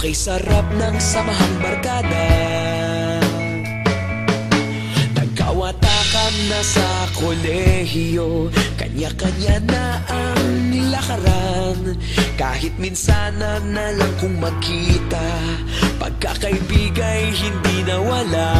Okay sarap ng samahang barkada. Nagkawatakan na sa kolehiyo. Kanya-kanya na ang lakaran Kahit minsan na lang kung magkita Pagkakaibigay hindi nawala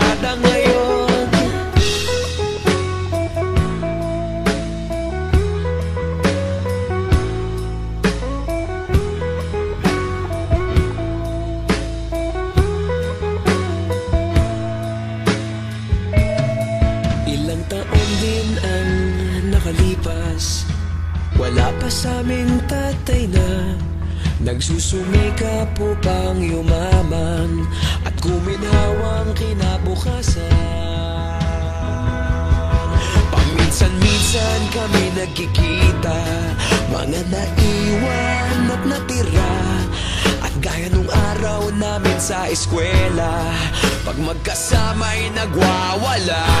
nakalipas Wala pa sa aming tatay na Nagsusumikap upang yumaman At kuminhawang kinabukasan? Paminsan-minsan kami nagkikita Mga naiwan at natira. At gaya nung araw namin sa eskwela Pag magkasama'y nagwawala